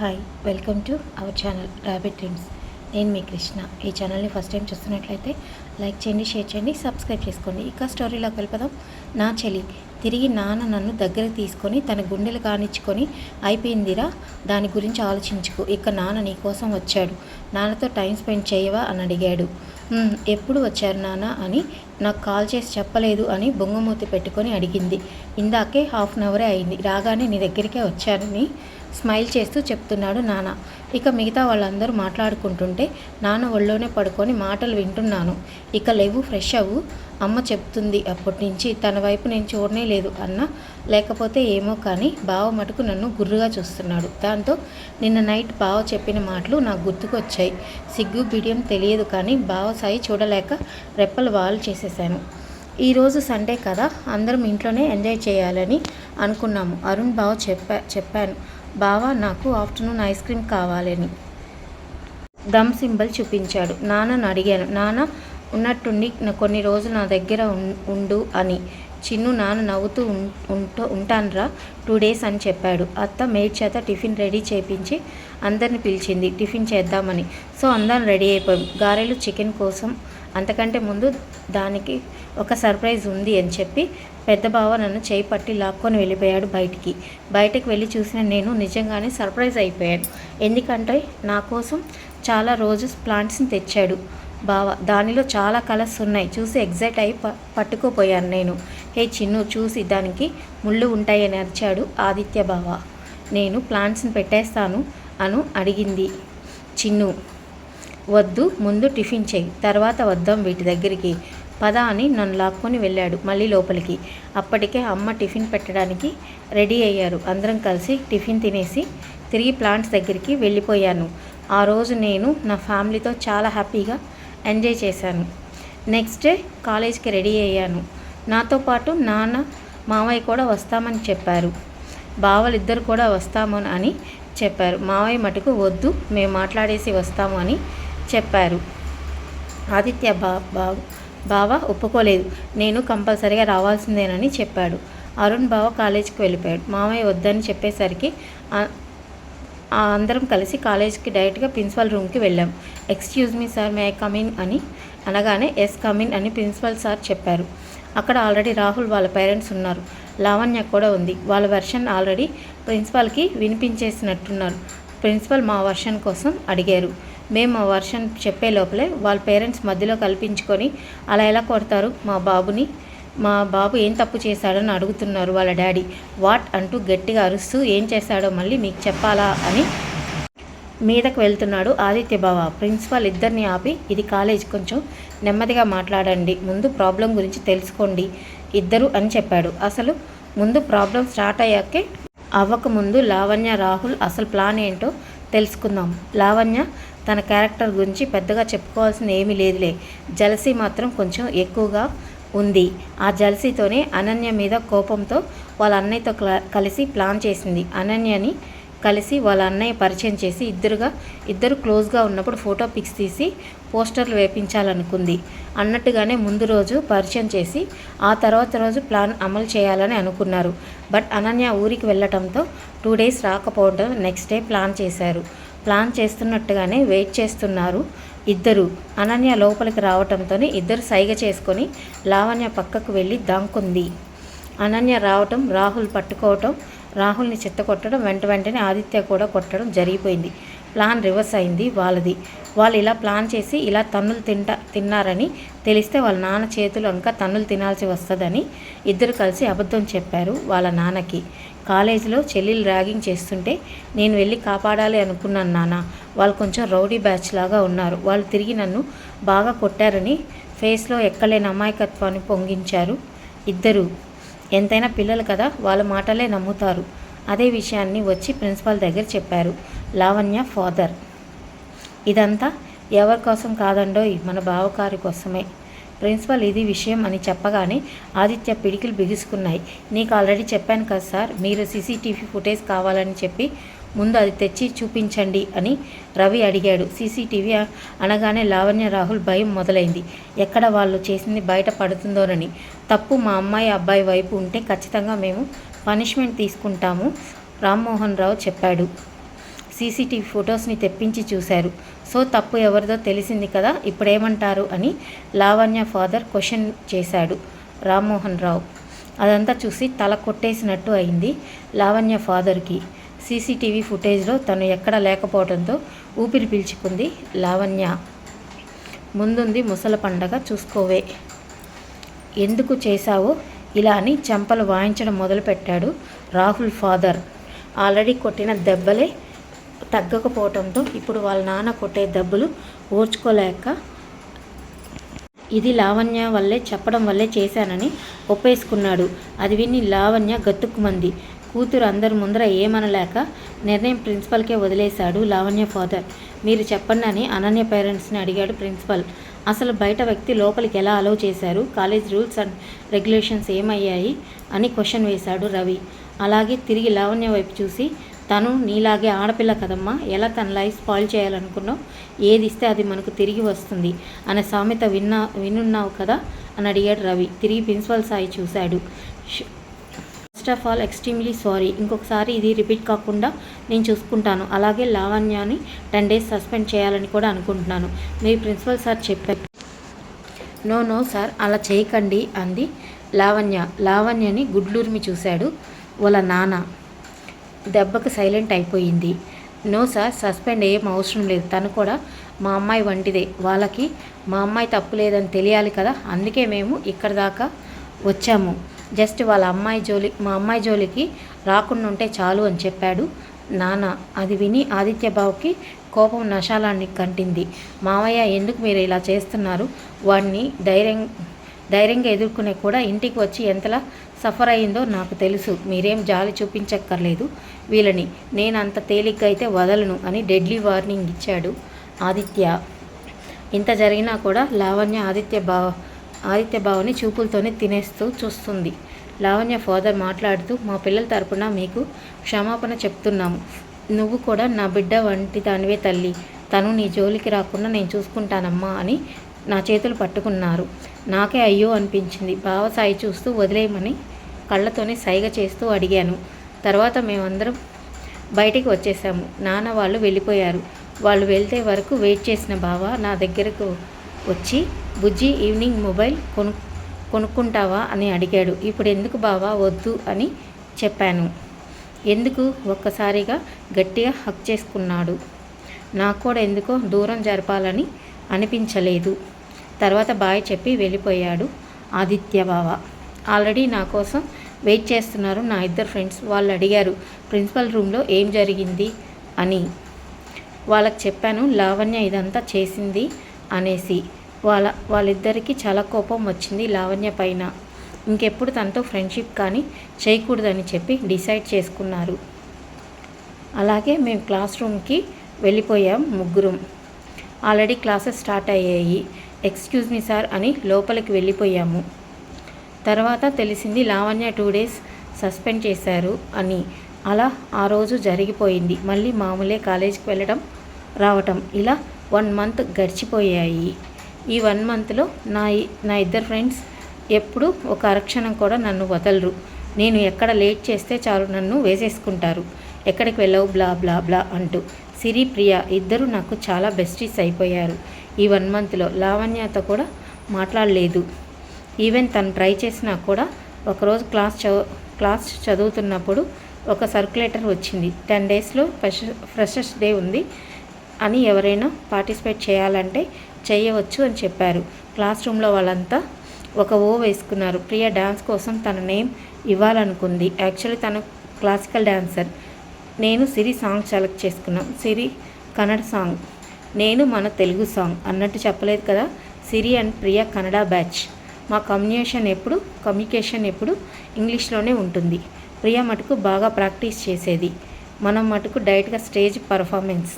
Hi welcome to our channel rabbit dreams నేను మీ కృష్ణ. ఈ ఛానల్ని ఫస్ట్ టైం చూస్తున్నట్లయితే లైక్ చేయండి షేర్ చేయండి సబ్స్క్రైబ్ చేసుకోండి. ఇక స్టోరీలోకి వెళ్ళిపోదాం. నా చెలి తిరిగి నాన్న నన్ను దగ్గరకు తీసుకొని తన గుండెలు కానిచ్చుకొని అయిపోయిందిరా దాని గురించి ఆలోచించుకో. ఇక నాన్న నీ కోసం వచ్చాడు. నాన్నతో టైం స్పెండ్ చేయవా అని అడిగాడు. ఎప్పుడు వచ్చారు నాన్న? అని నాకు కాల్ చేసి చెప్పలేదు అని బొంగమూతి పెట్టుకొని అడిగింది. ఇందాకే హాఫ్ అన్ అవరే అయింది. రాగానే నీ దగ్గరికే వచ్చానని స్మైల్ చేస్తూ చెప్తున్నాడు నాన్న. ఇక మిగతా వాళ్ళందరూ మాట్లాడుకుంటుంటే నాన్న ఒళ్ళోనే పడుకొని మాటలు వింటున్నాను. ఇక లేవు ఫ్రెష్ అవ్వు. అమ్మ చెప్తుంది అప్పటి నుంచి తన వైపు నేను చూడనే లేదు అన్న. లేకపోతే ఏమో కానీ బావ మటుకు నన్ను గుర్రుగా చూస్తున్నాడు. దాంతో నిన్న నైట్ బావ చెప్పిన మాటలు నాకు గుర్తుకొచ్చాయి. సిగ్గు బిడియం తెలియదు కానీ బావ సాయి చూడలేక రెప్పలు వాలు చేసేసాను ఈరోజు సండే కదా అందరం ఇంట్లోనే ఎంజాయ్ చేయాలని అనుకున్నాము. అరుణ్ బావ చెప్పా చెప్పాను. బావా నాకు ఆఫ్టర్నూన్ ఐస్ క్రీమ్ కావాలని దమ్ సింబల్ చూపించాడు. నాన్నను అడిగాను. నాన్న ఉన్నట్టుండి కొన్ని రోజులు నా దగ్గర ఉం- ఉండు అని. చిన్ను నాన్న నవ్వుతూ ఉం- ఉంటూ ఉంటానరా టూ డేస్ అని చెప్పాడు. అత్త మేడ్ చేత టిఫిన్ రెడీ చేపించి అందరిని పిలిచింది. టిఫిన్ చేద్దామని. సో అందరం రెడీ అయిపోయాం. గారెలు చికెన్ కోసం అంతకంటే ముందు దానికి ఒక సర్ప్రైజ్ ఉంది అని చెప్పి పెద్ద బావ నన్ను చేయి పట్టి లాక్కొని వెళ్ళిపోయాడు బయటికి. బయటకు వెళ్ళి చూసిన నేను నిజంగానే సర్ప్రైజ్ అయిపోయాను. ఎందుకంటే నా కోసం చాలా రోజెస్ ప్లాంట్స్ని తెచ్చాడు బావ. దానిలో చాలా కలర్స్ ఉన్నాయి. చూసి ఎగ్జైట్ అయి ప పట్టుకోపోయాను నేను. హే చిన్ను చూసి దానికి ముళ్ళు ఉంటాయని అరిచాడు ఆదిత్య బావ. నేను ప్లాంట్స్ని పెట్టేస్తాను అను అడిగింది చిన్ను. వద్దు ముందు టిఫిన్ చేయి. తర్వాత వద్దాం వీటి దగ్గరికి. పద అని నన్ను లాక్కొని వెళ్ళాడు మళ్ళీ లోపలికి. అప్పటికే అమ్మ టిఫిన్ పెట్టడానికి రెడీ అయ్యారు. అందరం కలిసి టిఫిన్ తినేసి తిరిగి ప్లాంట్స్ దగ్గరికి వెళ్ళిపోయాను. ఆ రోజు నేను నా ఫ్యామిలీతో చాలా హ్యాపీగా ఎంజాయ్ చేశాను. నెక్స్ట్ డే కాలేజ్కి రెడీ అయ్యాను. నాతో పాటు నాన్న మావయ్య కూడా వస్తామని చెప్పారు. బావలిద్దరు కూడా వస్తామని అని చెప్పారు. మావయ్య మటుకు వద్దు మేము మాట్లాడేసి వస్తాము అని చెప్పారు. ఆదిత్య బా బావ బావ ఒప్పుకోలేదు. నేను కంపల్సరిగా రావాల్సిందేనని చెప్పాడు. అరుణ్ బావ కాలేజీకి వెళ్ళిపోయాడు. మామయ్య వద్దని చెప్పేసరికి అందరం కలిసి కాలేజ్కి డైరెక్ట్గా ప్రిన్సిపల్ రూమ్కి వెళ్ళాం. Excuse me sir may I come in అని అనగానే ఎస్ కమిన్ అని ప్రిన్సిపల్ సార్ చెప్పారు. అక్కడ ఆల్రెడీ రాహుల్ వాళ్ళ పేరెంట్స్ ఉన్నారు. లావణ్య కూడా ఉంది. వాళ్ళ వెర్షన్ ఆల్రెడీ ప్రిన్సిపాల్కి వినిపించేసినట్టున్నారు. ప్రిన్సిపల్ మా వర్షన్ కోసం అడిగారు. మేము మా వర్షన్ చెప్పే లోపలే వాళ్ళ పేరెంట్స్ మధ్యలో కల్పించుకొని అలా ఎలా కొడతారు మా బాబుని? మా బాబు ఏం తప్పు చేశాడని అడుగుతున్నారు వాళ్ళ డాడీ. వాట్ అంటూ గట్టిగా అరుస్తూ ఏం చేశాడో మళ్ళీ మీకు చెప్పాలా అని మీదకు వెళ్తున్నాడు ఆదిత్య బావ. ప్రిన్సిపాల్ ఇద్దరిని ఆపి ఇది కాలేజ్ కొంచెం నెమ్మదిగా మాట్లాడండి ముందు ప్రాబ్లం గురించి తెలుసుకోండి ఇద్దరు అని చెప్పాడు. అసలు ముందు ప్రాబ్లం స్టార్ట్ అయ్యాకే అవ్వకముందు లావణ్య రాహుల్ అసలు ప్లాన్ ఏంటో తెలుసుకుందాం. లావణ్య తన క్యారెక్టర్ గురించి పెద్దగా చెప్పుకోవాల్సింది ఏమీ లేదులే. జలసీ మాత్రం కొంచెం ఎక్కువగా ఉంది. ఆ జలసీతోనే అనన్య మీద కోపంతో వాళ్ళ అన్నయ్యతో కలిసి ప్లాన్ చేసింది. అనన్యని కలిసి వాళ్ళ అన్నయ్య పరిచయం చేసి ఇద్దరుగా ఇద్దరు క్లోజ్గా ఉన్నప్పుడు ఫోటో పిక్స్ తీసి పోస్టర్లు వేపించాలనుకుంది. అన్నట్టుగానే ముందు రోజు పరిచయం చేసి ఆ తర్వాత రోజు ప్లాన్ అమలు చేయాలని అనుకున్నారు. బట్ అనన్య ఊరికి వెళ్ళటంతో టూ డేస్ రాకపోవడం నెక్స్ట్ డే ప్లాన్ చేశారు. ప్లాన్ చేస్తున్నట్టుగానే వెయిట్ చేస్తున్నారు ఇద్దరు. అనన్య లోపలికి రావటంతోనే ఇద్దరు సైగ చేసుకొని లావణ్య పక్కకు వెళ్ళి దాంకుంది. అనన్య రావటం రాహుల్ పట్టుకోవటం రాహుల్ని చెత్త కొట్టడం వెంట వెంటనే ఆదిత్య కూడా కొట్టడం జరిగిపోయింది. ప్లాన్ రివర్స్ అయింది వాళ్ళది. వాళ్ళు ఇలా ప్లాన్ చేసి ఇలా తన్నులు తింటా తిన్నారని తెలిస్తే వాళ్ళ నాన్న చేతులు ఇంకా తన్నులు తినాల్సి వస్తుందని ఇద్దరు కలిసి అబద్ధం చెప్పారు వాళ్ళ నాన్నకి. కాలేజీలో చెల్లెలు ర్యాగింగ్ చేస్తుంటే నేను వెళ్ళి కాపాడాలి అనుకున్నాను నాన్న. వాళ్ళు కొంచెం రౌడీ బ్యాచ్ లాగా ఉన్నారు. వాళ్ళు తిరిగి నన్ను బాగా కొట్టారని ఫేస్లో ఎక్కలేని అమాయకత్వాన్ని పొంగించారు ఇద్దరు. ఎంతైనా పిల్లలు కదా వాళ్ళ మాటలే నమ్ముతారు. అదే విషయాన్ని వచ్చి ప్రిన్సిపాల్ దగ్గర చెప్పారు లావణ్య ఫాదర్. ఇదంతా ఎవరి కోసం కాదండోయ్ మన బావకారి కోసమే. ప్రిన్సిపల్ ఇది విషయం అని చెప్పగానే ఆదిత్య పిడికిలు బిగుసుకున్నాయి. నీకు ఆల్రెడీ చెప్పాను కదా సార్ మీరు సీసీటీవీ ఫుటేజ్ కావాలని చెప్పి ముందు అది తెచ్చి చూపించండి అని రవి అడిగాడు. సీసీటీవీ అనగానే లావణ్య రాహుల్ భయం మొదలైంది. ఎక్కడ వాళ్ళు చేసింది బయట పడుతుందోనని. తప్పు మా అమ్మాయి అబ్బాయి వైపు ఉంటే ఖచ్చితంగా మేము పనిష్మెంట్ తీసుకుంటాము రామ్మోహన్ రావు చెప్పాడు. సీసీటీవీ ఫొటోస్ని తెప్పించి చూశారు. సో తప్పు ఎవరిదో తెలిసింది కదా ఇప్పుడేమంటారు అని లావణ్య ఫాదర్ క్వశ్చన్ చేశాడు రామ్మోహన్ రావు. అదంతా చూసి తల కొట్టేసినట్టు అయింది లావణ్య ఫాదర్కి. సీసీటీవీ ఫుటేజ్లో తను ఎక్కడ లేకపోవడంతో ఊపిరి పీల్చుకుంది లావణ్య. ముందుంది ముసల పండగ చూసుకోవే. ఎందుకు చేశావో ఇలా అని చెంపలు వాయించడం మొదలుపెట్టాడు రాహుల్ ఫాదర్. ఆల్రెడీ కొట్టిన దెబ్బలే తగ్గకపోవడంతో ఇప్పుడు వాళ్ళ నాన్న కొట్టే దెబ్బలు ఓర్చుకోలేక ఇది లావణ్య వల్లే చెప్పడం వల్లే చేశానని ఒప్పేసుకున్నాడు. అది విని లావణ్య గతుక్కుమంది. కూతురు అందరి ముందర ఏమనలేక నిర్ణయం ప్రిన్సిపల్కే వదిలేశాడు లావణ్య ఫాదర్. మీరు చెప్పండి అని అనన్య పేరెంట్స్ని అడిగాడు ప్రిన్సిపల్. అసలు బయట వ్యక్తి లోపలికి ఎలా అలౌ చేశారు? కాలేజ్ రూల్స్ అండ్ రెగ్యులేషన్స్ ఏమయ్యాయి? అని క్వశ్చన్ వేశాడు రవి. అలాగే తిరిగి లావణ్య వైపు చూసి తను నీలాగే ఆడపిల్ల కదమ్మా. ఎలా తన లైఫ్ స్పాయిల్ చేయాలనుకున్నావు ఏది ఇస్తే అది మనకు తిరిగి వస్తుంది. అనే సామెత విన్నా వినున్నావు కదా? అని అడిగాడు రవి. తిరిగి ప్రిన్సిపల్ సాయి చూశాడు. First of all extremely sorry. ఇంకొకసారి ఇది రిపీట్ కాకుండా నేను చూసుకుంటాను. అలాగే లావణ్యాని టెన్ డేస్ సస్పెండ్ చేయాలని కూడా అనుకుంటున్నాను. మీరు ప్రిన్సిపల్ సార్ చెప్పారు నో నో సార్ అలా చేయకండి అంది లావణ్య. లావణ్యని గుడ్లూరిమి చూశాడు. వాళ్ళ నాన్న దెబ్బకు సైలెంట్ అయిపోయింది. నో సార్ సస్పెండ్ ఏం అవసరం లేదు. తను కూడా మా అమ్మాయి వంటిదే. వాళ్ళకి మా అమ్మాయి తప్పు లేదని తెలియాలి కదా అందుకే మేము ఇక్కడ దాకా వచ్చాము. జస్ట్ వాళ్ళ అమ్మాయి జోలి మా అమ్మాయి జోలికి రాకుండా ఉంటే చాలు అని చెప్పాడు నాన్న. అది విని ఆదిత్య బాబుకి కోపం నశాలాన్ని కంటింది. మావయ్య ఎందుకు మీరు ఇలా చేస్తున్నారు? వాడిని ధైర్యం ధైర్యంగా ఎదుర్కొనే కూడా ఇంటికి వచ్చి ఎంతలా సఫర్ అయిందో నాకు తెలుసు. మీరేం జాలి చూపించక్కర్లేదు. వీళ్ళని నేను అంత తేలిగ్గా అయితే వదలను అని డెడ్లీ వార్నింగ్ ఇచ్చాడు ఆదిత్య. ఇంత జరిగినా కూడా లావణ్య ఆదిత్య బావ ఆదిత్య బావని చూపులతోనే తినేస్తూ చూస్తుంది. లావణ్య ఫాదర్ మాట్లాడుతూ మా పిల్లల తరపున మీకు క్షమాపణ చెప్తున్నాము. నువ్వు కూడా నా బిడ్డ వంటి దానివే తల్లి. తను నీ జోలికి రాకుండా నేను చూసుకుంటానమ్మా అని నా చేతులు పట్టుకున్నారు. నాకే అయ్యో అనిపించింది. బావ సాయి చూస్తూ వదిలేయమని కళ్ళతోనే సైగ చేస్తూ అడిగాను. తర్వాత మేమందరం బయటికి వచ్చేసాము. నాన్న వాళ్ళు వెళ్ళిపోయారు. వాళ్ళు వెళ్తే వరకు వెయిట్ చేసిన బావ నా దగ్గరకు వచ్చి బుజ్జి ఈవినింగ్ మొబైల్ కొను కొనుక్కుంటావా? అని అడిగాడు. ఇప్పుడు ఎందుకు బావా వద్దు అని చెప్పాను. ఎందుకు? ఒక్కసారిగా గట్టిగా హక్ చేసుకున్నాడు. నాకు కూడా ఎందుకో దూరం జరపాలని అనిపించలేదు. తర్వాత బాయ్ చెప్పి వెళ్ళిపోయాడు ఆదిత్య బావ. ఆల్రెడీ నా కోసం వెయిట్ చేస్తున్నారు నా ఇద్దరు ఫ్రెండ్స్. వాళ్ళు అడిగారు ప్రిన్సిపల్ రూమ్లో ఏం జరిగింది? అని. వాళ్ళకి చెప్పాను లావణ్య ఇదంతా చేసింది అనేసి. వాళ్ళ వాళ్ళిద్దరికీ చాలా కోపం వచ్చింది లావణ్య పైన. ఇంకెప్పుడు తనతో ఫ్రెండ్షిప్ కానీ చేయకూడదని చెప్పి డిసైడ్ చేసుకున్నారు. అలాగే మేము క్లాస్ రూమ్కి వెళ్ళిపోయాం ముగ్గురం. ఆల్రెడీ క్లాసెస్ స్టార్ట్ అయ్యాయి. ఎక్స్క్యూజ్ మీ సార్ అని లోపలికి వెళ్ళిపోయాము. తర్వాత తెలిసింది లావణ్య టూ డేస్ సస్పెండ్ చేశారు అని. అలా ఆ రోజు జరిగిపోయింది. మళ్ళీ మామూలే కాలేజీకి వెళ్ళడం రావటం ఇలా వన్ మంత్ గడిచిపోయాయి. ఈ వన్ మంత్లో నా నా ఇద్దరు ఫ్రెండ్స్ ఎప్పుడు ఒక అరక్షణం కూడా నన్ను వదలరు. నేను ఎక్కడ లేట్ చేస్తే చాలు నన్ను వేసేసుకుంటారు. ఎక్కడికి వెళ్ళవు బ్లా బ్లా బ్లా అంటూ. సిరి ప్రియ ఇద్దరు నాకు చాలా బెస్టీస్ అయిపోయారు. ఈ వన్ మంత్లో లావణ్యతో కూడా మాట్లాడలేదు. ఈవెన్ తను ట్రై చేసినా కూడా ఒకరోజు క్లాస్ చదువు క్లాస్ చదువుతున్నప్పుడు ఒక సర్క్యులేటర్ వచ్చింది. టెన్ డేస్లో ఫ్రెష్ ఫ్రెషర్స్ డే ఉంది అని ఎవరైనా పార్టిసిపేట్ చేయాలంటే చేయవచ్చు అని చెప్పారు. క్లాస్ రూమ్లో వాళ్ళంతా ఒక ఓ వేసుకున్నారు. ప్రియ డ్యాన్స్ కోసం తన నేమ్ ఇవ్వాలనుకుంది. యాక్చువల్లీ తను క్లాసికల్ డ్యాన్సర్ నేను సిరి సాంగ్ సెలెక్ట్ చేసుకున్నాం. సిరి కన్నడ సాంగ్. నేను మన తెలుగు సాంగ్ అన్నట్టు చెప్పలేదు కదా? Siri and Priya Kannada batch. మా కమ్యూనికేషన్ ఎప్పుడు కమ్యూనికేషన్ ఎప్పుడు ఇంగ్లీష్లోనే ఉంటుంది. ప్రియ మటుకు బాగా ప్రాక్టీస్ చేసేది. మనం మటుకు డైరెక్ట్గా స్టేజ్ పర్ఫార్మెన్స్.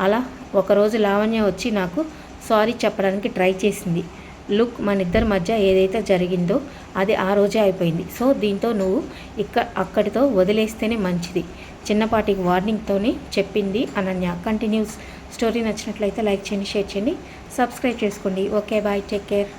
అలా ఒకరోజు లావణ్య వచ్చి నాకు సారీ చెప్పడానికి ట్రై చేసింది. లుక్ మన ఇద్దరి మధ్య ఏదైతే జరిగిందో అది ఆ రోజే అయిపోయింది. సో దీంతో నువ్వు ఇక్క అక్కడితో వదిలేస్తేనే మంచిది. చిన్నపాటి వార్నింగ్తోనే చెప్పింది అనన్య. కంటిన్యూస్ స్టోరీ నచ్చినట్లయితే లైక్ చేయండి షేర్ చేయండి. సబ్స్క్రైబ్ చేసుకోండి. Okay bye take care